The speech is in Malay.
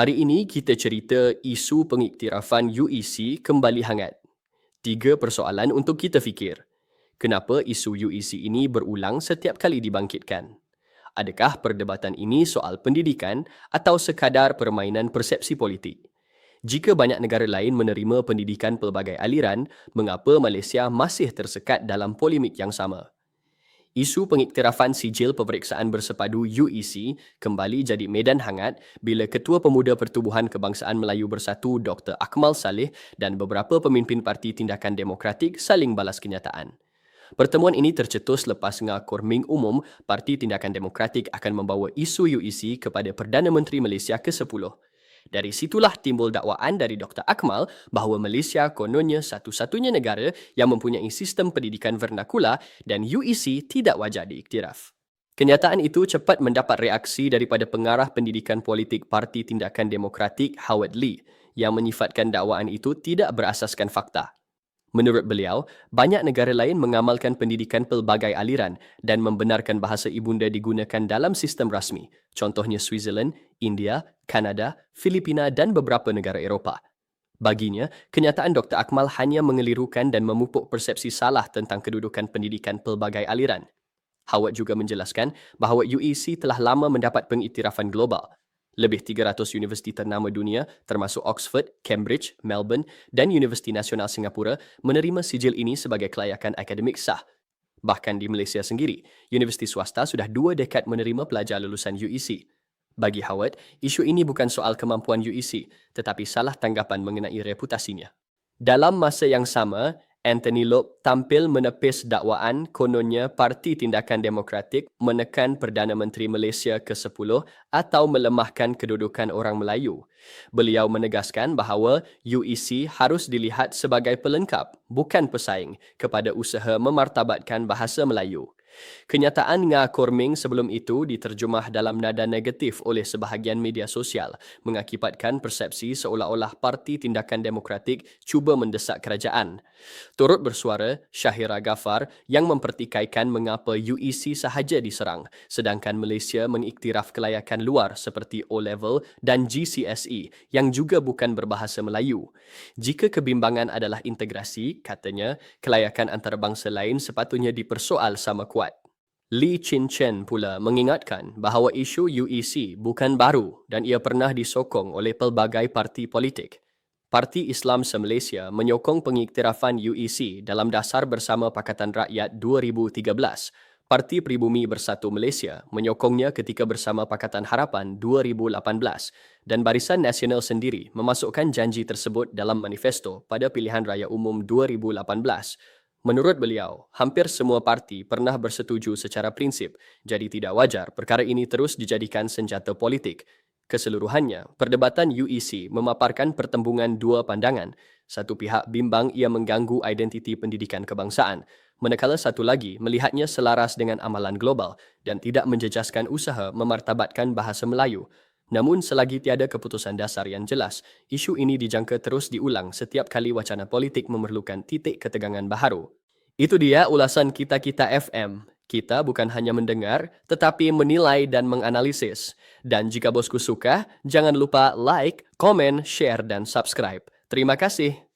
Hari ini kita cerita isu pengiktirafan UEC kembali hangat. Tiga persoalan untuk kita fikir. Kenapa isu UEC ini berulang setiap kali dibangkitkan? Adakah perdebatan ini soal pendidikan atau sekadar permainan persepsi politik? Jika banyak negara lain menerima pendidikan pelbagai aliran, mengapa Malaysia masih tersekat dalam polemik yang sama? Isu pengiktirafan sijil peperiksaan bersepadu UEC kembali jadi medan hangat bila Ketua Pemuda Pertubuhan Kebangsaan Melayu Bersatu Dr. Akmal Saleh dan beberapa pemimpin Parti Tindakan Demokratik saling balas kenyataan. Pertemuan ini tercetus lepas ngakor Ming Umum Parti Tindakan Demokratik akan membawa isu UEC kepada Perdana Menteri Malaysia ke-10. Dari situlah timbul dakwaan dari Dr. Akmal bahawa Malaysia kononnya satu-satunya negara yang mempunyai sistem pendidikan vernakula dan UEC tidak wajar diiktiraf. Kenyataan itu cepat mendapat reaksi daripada pengarah pendidikan politik Parti Tindakan Demokratik Howard Lee yang menyifatkan dakwaan itu tidak berasaskan fakta. Menurut beliau, banyak negara lain mengamalkan pendidikan pelbagai aliran dan membenarkan bahasa ibunda digunakan dalam sistem rasmi, contohnya Switzerland, India, Kanada, Filipina dan beberapa negara Eropah. Baginya, kenyataan Dr. Akmal hanya mengelirukan dan memupuk persepsi salah tentang kedudukan pendidikan pelbagai aliran. Howard juga menjelaskan bahawa UEC telah lama mendapat pengiktirafan global lebih 300 universiti ternama dunia termasuk Oxford, Cambridge, Melbourne dan Universiti Nasional Singapura menerima sijil ini sebagai kelayakan akademik sah. Bahkan di Malaysia sendiri, universiti swasta sudah dua dekad menerima pelajar lulusan UEC. Bagi Howard, isu ini bukan soal kemampuan UEC tetapi salah tanggapan mengenai reputasinya. Dalam masa yang sama, Anthony Lope tampil menepis dakwaan kononnya Parti Tindakan Demokratik menekan Perdana Menteri Malaysia ke-10 atau melemahkan kedudukan orang Melayu. Beliau menegaskan bahawa UEC harus dilihat sebagai pelengkap, bukan pesaing kepada usaha memartabatkan bahasa Melayu. Kenyataan Nga Korming sebelum itu diterjemah dalam nada negatif oleh sebahagian media sosial mengakibatkan persepsi seolah-olah Parti Tindakan Demokratik cuba mendesak kerajaan. Turut bersuara Syahira Gafar yang mempertikaikan mengapa UEC sahaja diserang sedangkan Malaysia mengiktiraf kelayakan luar seperti O-Level dan GCSE yang juga bukan berbahasa Melayu. Jika kebimbangan adalah integrasi, katanya, kelayakan antarabangsa lain sepatutnya dipersoal sama kuat. Lee Chin Chen pula mengingatkan bahawa isu UEC bukan baru dan ia pernah disokong oleh pelbagai parti politik. Parti Islam se-Malaysia menyokong pengiktirafan UEC dalam dasar bersama Pakatan Rakyat 2013. Parti Pribumi Bersatu Malaysia menyokongnya ketika bersama Pakatan Harapan 2018 dan Barisan Nasional sendiri memasukkan janji tersebut dalam manifesto pada pilihan raya umum 2018 Menurut beliau, hampir semua parti pernah bersetuju secara prinsip, jadi tidak wajar perkara ini terus dijadikan senjata politik. Keseluruhannya, perdebatan UEC memaparkan pertembungan dua pandangan. Satu pihak bimbang ia mengganggu identiti pendidikan kebangsaan, manakala satu lagi melihatnya selaras dengan amalan global dan tidak menjejaskan usaha memartabatkan bahasa Melayu. Namun selagi tiada keputusan dasar yang jelas, isu ini dijangka terus diulang setiap kali wacana politik memerlukan titik ketegangan baharu. Itu dia ulasan kita-kita FM. Kita bukan hanya mendengar, tetapi menilai dan menganalisis. Dan jika bosku suka, jangan lupa like, komen, share dan subscribe. Terima kasih.